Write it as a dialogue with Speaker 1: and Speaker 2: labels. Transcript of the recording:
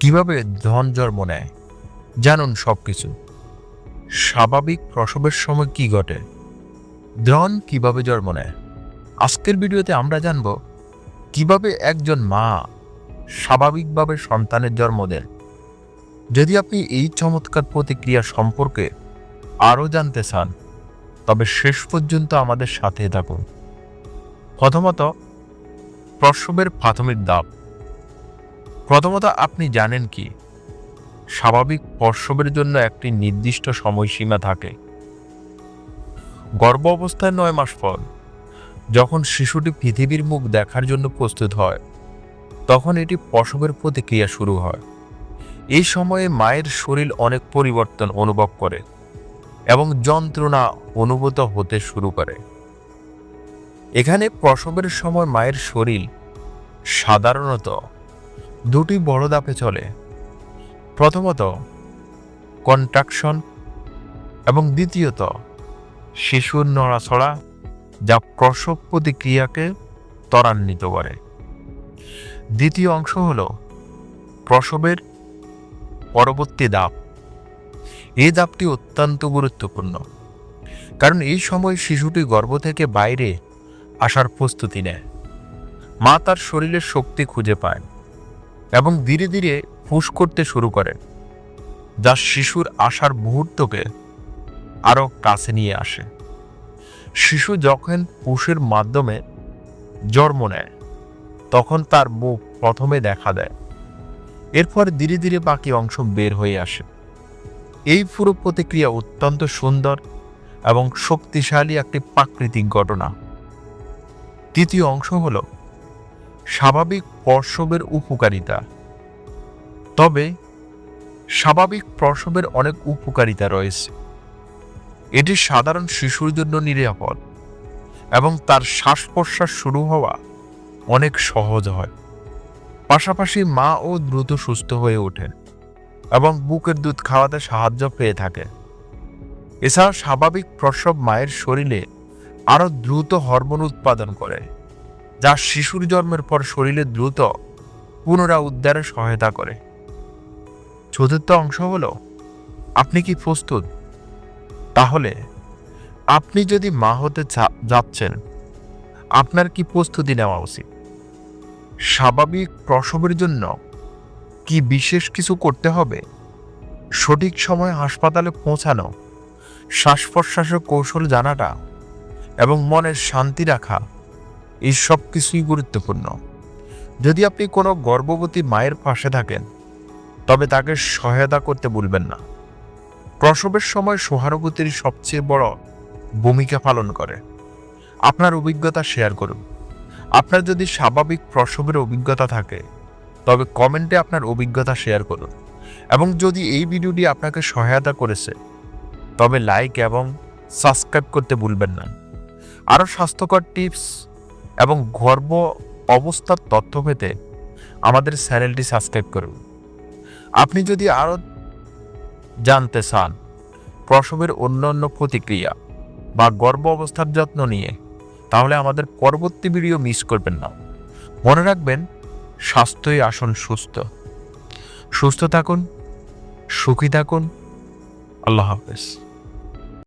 Speaker 1: কীভাবে ধন জন্ম নেয় জানুন সব কিছু স্বাভাবিক প্রসবের সময় কি ঘটে? ধন কীভাবে জন্ম নেয় আজকের ভিডিওতে আমরা জানব কীভাবে একজন মা স্বাভাবিকভাবে সন্তানের জন্ম দেন। যদি আপনি এই চমৎকার প্রতিক্রিয়া সম্পর্কে আরও জানতে চান, তবে শেষ পর্যন্ত আমাদের সাথে থাকুন। প্রথমত, প্রসবের প্রাথমিক দাব প্রথমত আপনি জানেন কি? স্বাভাবিক প্রসবের জন্য একটি নির্দিষ্ট সময়সীমা থাকে। গর্ভ অবস্থায় নয় মাস পর, যখন শিশুটি পৃথিবীর মুখ দেখার জন্য প্রস্তুত হয়, তখন এটি প্রসবের প্রতিক্রিয়া শুরু হয়। এই সময়ে মায়ের শরীর অনেক পরিবর্তন অনুভব করে এবং যন্ত্রণা অনুভূত হতে শুরু করে। এখানে প্রসবের সময় মায়ের শরীর সাধারণত দুটি বড় দাপে চলে। প্রথমত, কন্ট্রাকশন এবং দ্বিতীয়ত, শিশুর নড়াচড়া যা প্রসব প্রতিক্রিয়াকে ত্বরান্বিত করে। দ্বিতীয় অংশ হল, প্রসবের পরবর্তী দাপ। এই দাপটি অত্যন্ত গুরুত্বপূর্ণ, কারণ এই সময় শিশুটি গর্ভ থেকে বাইরে আসার প্রস্তুতি নেয়। মা তার শরীরের শক্তি খুঁজে পায়। এবং ধীরে ধীরে ফুস করতে শুরু করে, যা শিশুর আসার মুহূর্তকে আরও কাছে নিয়ে আসে। শিশু যখন পুষের মাধ্যমে জন্ম নেয়, তখন তার মুখ প্রথমে দেখা দেয়। এরপর ধীরে ধীরে বাকি অংশ বের হয়ে আসে। এই পুরো প্রতিক্রিয়া অত্যন্ত সুন্দর এবং শক্তিশালী একটি প্রাকৃতিক ঘটনা। তৃতীয় অংশ হল স্বাভাবিক প্রসবের উপকারিতা। তবে, স্বাভাবিক প্রসবের অনেক উপকারিতা রয়েছে। এটি সাধারণ শিশুর জন্য নিরাপদ এবং তার শ্বাস প্রশ্বাস শুরু হওয়া অনেক সহজ হয়। পাশাপাশি মা ও দ্রুত সুস্থ হয়ে ওঠে এবং বুকের দুধ খাওয়াতে সাহায্য পেয়ে থাকে এছাড়া স্বাভাবিক প্রসব মায়ের শরীরে আরও দ্রুত হরমোন উৎপাদন করে। যা শিশুর জন্মের পর শরীরে দ্রুত পুনরা উদ্ধারে সহায়তা করে। চতুর্থ অংশ হলো, আপনি কি প্রস্তুত? তাহলে, আপনি যদি মা হতে যাচ্ছেন, আপনার কি প্রস্তুতি নেওয়া উচিত? স্বাভাবিক প্রসবের জন্য কি বিশেষ কিছু করতে হবে? সঠিক সময় হাসপাতালে পৌঁছানো শ্বাস প্রশ্বাসের কৌশল জানাটা এবং মনের শান্তি রাখা এই সব কিছুই গুরুত্বপূর্ণ। যদি আপনি কোনো গর্ভবতী মায়ের পাশে থাকেন, তবে তাকে সহায়তা করতে ভুলবেন না। প্রসবের সময় সহানুভূতির সবচেয়ে বড় ভূমিকা পালন করে। আপনার অভিজ্ঞতা শেয়ার করুন। আপনার যদি স্বাভাবিক প্রসবের অভিজ্ঞতা থাকে, তবে কমেন্টে আপনার অভিজ্ঞতা শেয়ার করুন। এবং যদি এই ভিডিওটি আপনাকে সহায়তা করেছে, তবে লাইক এবং সাবস্ক্রাইব করতে ভুলবেন না। আরও স্বাস্থ্যকর টিপস এবং গর্ব অবস্থার তথ্য পেতে আমাদের চ্যানেলটি সাবস্ক্রাইব করুন। আপনি যদি আরও জানতে চান প্রসবের অন্যান্য প্রতিক্রিয়া বা গর্ভ অবস্থার যত্ন নিয়ে, তাহলে আমাদের পরবর্তী ভিডিও মিস করবেন না। মনে রাখবেন, স্বাস্থ্যই আসন সুস্থ। সুস্থ থাকুন, সুখী থাকুন। আল্লাহ হাফেজ।